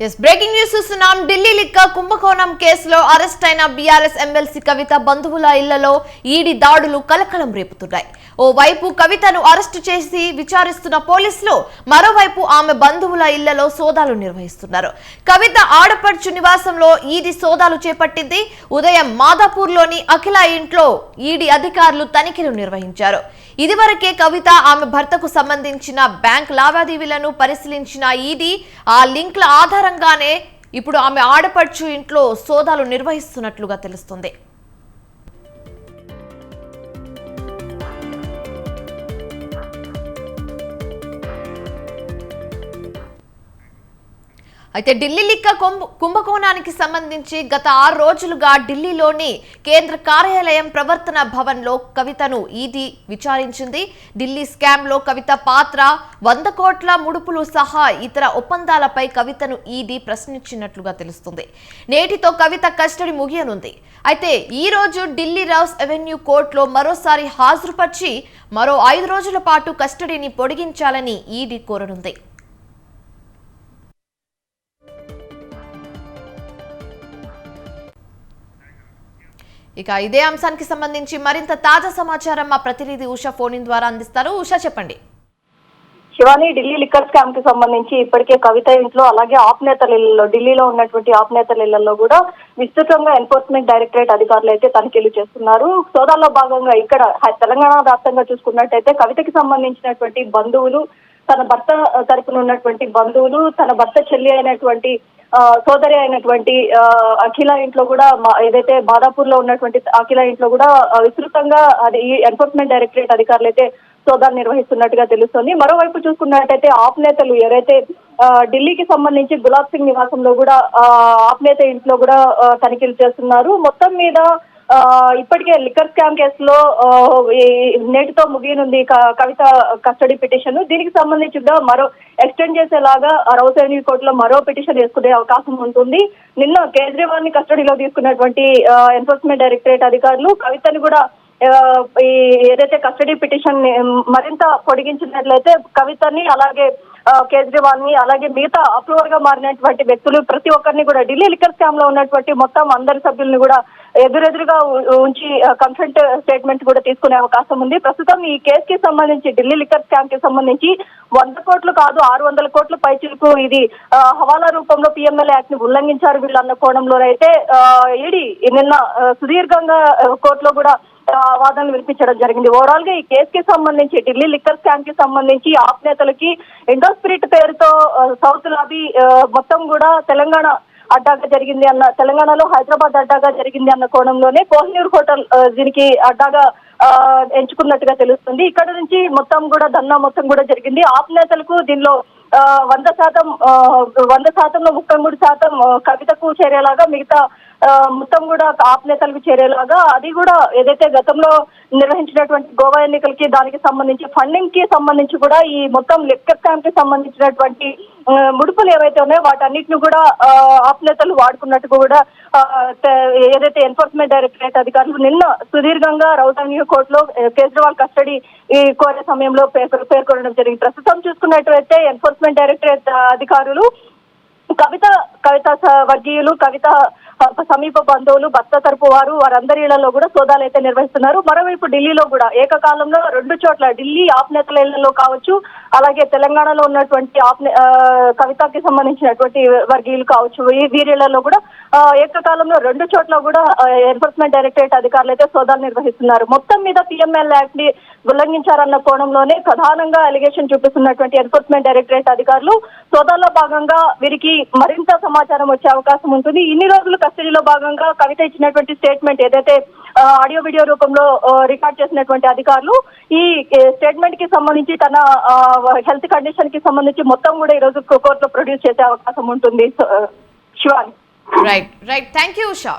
Yes breaking news చూస్తున్నాం. ఢిల్లీ లిక్క కుంభకోణం కేసులో అరెస్ట్ అయిన బీఆర్ఎస్ ఎమ్మెల్సీ కవిత బంధువుల ఇళ్ళలో ఈడీ దాడులు కలకలం రేపుతున్నాయి. ఓవైపు కవితను అరెస్టు చేసి విచారిస్తున్న పోలీసులు మరోవైపు ఆమె బంధువుల ఇళ్ళలో సోదాలు నిర్వహిస్తున్నారు. కవిత ఆడపడుచు నివాసంలో ఈడీ సోదాలు చేపట్టింది. ఉదయం మాదాపూర్లోని అఖిల ఇంట్లో ఈడీ అధికారులు తనిఖీలు నిర్వహించారు. ఇదివరకే కవిత ఆమె భర్తకు సంబంధించిన బ్యాంక్ లావాదేవీలను పరిశీలించిన ఈడీ ఆ లింక్ల ఆధారంగానే ఇప్పుడు ఆమె ఆడపడుచు ఇంట్లో సోదాలు నిర్వహిస్తున్నట్లుగా తెలుస్తుంది. అయితే ఢిల్లీ లిక్క కుంభకోణానికి సంబంధించి గత ఆరు రోజులుగా ఢిల్లీలోని కేంద్ర కార్యాలయం ప్రవర్తన భవన్లో కవితను ఈడీ విచారించింది. ఢిల్లీ స్కామ్లో కవిత పాత్ర వంద కోట్ల ముడుపులు సహా ఇతర ఒప్పందాలపై కవితను ఈడీ ప్రశ్నించినట్లుగా తెలుస్తుంది. నేటితో కవిత కస్టడీ ముగియనుంది. అయితే ఈ రోజు ఢిల్లీ రౌస్ అవెన్యూ కోర్టులో మరోసారి హాజరుపరిచి మరో ఐదు రోజుల పాటు కస్టడీని పొడిగించాలని ఈడీ కోరనుంది. ఇక ఇదే అంశానికి సంబంధించి మరింత తాజా సమాచారం మా ప్రతినిధి ఉషా ఫోన్ ద్వారా అందిస్తారు. ఉషా చెప్పండి. శివాని ఢిల్లీ లిక్కర్ స్కామ్కి సంబంధించి ఇప్పటికే కవిత ఇంట్లో అలాగే ఆప్ నేతల ఇళ్ళలో ఢిల్లీలో ఉన్నటువంటి ఆప్ నేతల ఇళ్ళలో కూడా విస్తృతంగా ఎన్ఫోర్స్మెంట్ డైరెక్టరేట్ అధికారులు అయితే తనిఖీలు చేస్తున్నారు. సోదాల్లో భాగంగా ఇక్కడ తెలంగాణ వ్యాప్తంగా చూసుకున్నట్టయితే కవితకి సంబంధించినటువంటి బంధువులు తన భర్త తరపున ఉన్నటువంటి బంధువులు తన భర్త చెల్లి అయినటువంటి సోదరి అయినటువంటి అఖిల ఇంట్లో కూడా ఏదైతే బాదాపూర్లో ఉన్నటువంటి అఖిల ఇంట్లో కూడా విస్తృతంగా అది ఈ ఎన్ఫోర్స్మెంట్ డైరెక్టరేట్ అధికారులు అయితే సోదాలు నిర్వహిస్తున్నట్టుగా తెలుస్తోంది. మరోవైపు చూసుకున్నట్టయితే ఆప్ నేతలు ఎవరైతే ఆ, ఢిల్లీకి సంబంధించి గులాబ్ సింగ్ నివాసంలో కూడా ఆప్ నేత ఇంట్లో కూడా తనిఖీలు చేస్తున్నారు. మొత్తం మీద ఇప్పటికే లిక్కర్ స్కామ్ కేసులో నేటితో ముగియనుంది కవిత కస్టడీ పిటిషన్. దీనికి సంబంధించిగా మరో ఎక్స్టెండ్ చేసేలాగా రౌసేని కోర్టులో మరో పిటిషన్ వేసుకునే అవకాశం ఉంటుంది. నిన్న కేజ్రీవాల్ని కస్టడీలో తీసుకున్నటువంటి ఎన్ఫోర్స్మెంట్ డైరెక్టరేట్ అధికారులు కవితని కూడా ఈ ఏదైతే కస్టడీ పిటిషన్ని మరింత పొడిగించినట్లయితే కవితని అలాగే కేజ్రీవాల్ని అలాగే మిగతా అప్రూవర్గా మారినటువంటి వ్యక్తులు ప్రతి ఒక్కరిని కూడా ఢిల్లీ లిక్కర్ స్కామ్లో ఉన్నటువంటి మొత్తం అందరి సభ్యుల్ని కూడా ఎదురెదురుగా ఉంచి కన్సల్ట్ స్టేట్మెంట్ కూడా తీసుకునే అవకాశం ఉంది. ప్రస్తుతం ఈ కేసుకి సంబంధించి ఢిల్లీ లిక్కర్ స్కామ్కి సంబంధించి వంద కోట్లు కాదు ఆరు వందల కోట్ల పైచిలకు ఇది హవాలా రూపంలో పిఎంఎల్ యాక్ట్ని ఉల్లంఘించారు వీళ్ళన్న కోణంలో అయితే ఈడీ నిన్న సుదీర్ఘంగా కోర్టులో కూడా వాదనలు వినిపించడం జరిగింది. ఓవరాల్గా ఈ కేసుకి సంబంధించి ఢిల్లీ లిక్కర్ స్కామ్కి సంబంధించి ఆప్ నేతలకి ఎండో స్పిరిట్ పేరుతో సౌత్ లాబీ మొత్తం కూడా తెలంగాణ అడ్డాగా జరిగింది అన్న తెలంగాణలో హైదరాబాద్ అడ్డాగా జరిగింది అన్న కోణంలోనే కోహినూర్ హోటల్ దీనికి అడ్డాగా ఆ, ఎంచుకున్నట్టుగా తెలుస్తుంది. ఇక్కడ నుంచి మొత్తం కూడా ధర్నా మొత్తం కూడా జరిగింది. ఆప్ నేతలకు దీనిలో వంద శాతం వంద శాతంలో ముప్పై మూడు శాతం కవితకు చేరేలాగా మిగతా మొత్తం కూడా ఆప్నేతలకు చేరేలాగా అది కూడా ఏదైతే గతంలో నిర్వహించినటువంటి గోవా ఎన్నికలకి దానికి సంబంధించి ఫండింగ్కి సంబంధించి కూడా ఈ మొత్తం లెక్క కి సంబంధించినటువంటి ముడుపులు ఏవైతే ఉన్నాయో వాటన్నిటిని కూడా ఆప్నేతలు వాడుకున్నట్టు కూడా ఏదైతే ఎన్ఫోర్స్మెంట్ డైరెక్టరేట్ అధికారులు నిన్న సుదీర్ఘంగా రౌతన్యూ కోర్టులో కేజ్రీవాల్ కస్టడీ ఈ కోరే సమయంలో పేర్కొనడం జరిగింది. ప్రస్తుతం చూసుకున్నట్లయితే ఎన్ఫోర్స్మెంట్ డైరెక్టరేట్ అధికారులు కవిత కవిత స- వర్గీయులు కవిత సమీప బంధువులు భర్త తరపు వారు వారందరి ఇళ్ళలో కూడా సోదాలు అయితే నిర్వహిస్తున్నారు. మరోవైపు ఢిల్లీలో కూడా ఏకకాలంలో రెండు చోట్ల ఢిల్లీ ఆప్ నేతల ఇళ్ళలో కావచ్చు అలాగే తెలంగాణలో ఉన్నటువంటి ఆప్ ఆ, కవితకి సంబంధించినటువంటి వర్గీయులు కావచ్చు. వీరిళ్ళలో కూడా ఏకకాలంలో రెండు చోట్ల కూడా ఎన్ఫోర్స్మెంట్ డైరెక్టరేట్ అధికారులు అయితే సోదాలు నిర్వహిస్తున్నారు. మొత్తం మీద పిఎంఎల్ యాక్ట్ని ఉల్లంఘించారన్న కోణంలోనే ప్రధానంగా అలిగేషన్ చూపిస్తున్నటువంటి ఎన్ఫోర్స్మెంట్ డైరెక్టరేట్ అధికారులు సోదాల్లో భాగంగా వీరికి మరింత సమాచారం వచ్చే అవకాశం ఉంటుంది. ఇన్ని రోజులు కస్టడీలో భాగంగా కవిత ఇచ్చినటువంటి స్టేట్మెంట్ ఏదైతే ఆడియో వీడియో రూపంలో రికార్డ్ చేసినటువంటి అధికారులు ఈ స్టేట్మెంట్కి సంబంధించి తన హెల్త్ కండిషన్కి సంబంధించి మొత్తం కూడా ఈ రోజు కోర్టులో ప్రొడ్యూస్ చేసే అవకాశం ఉంటుంది. Shivani. Right right thank you Usha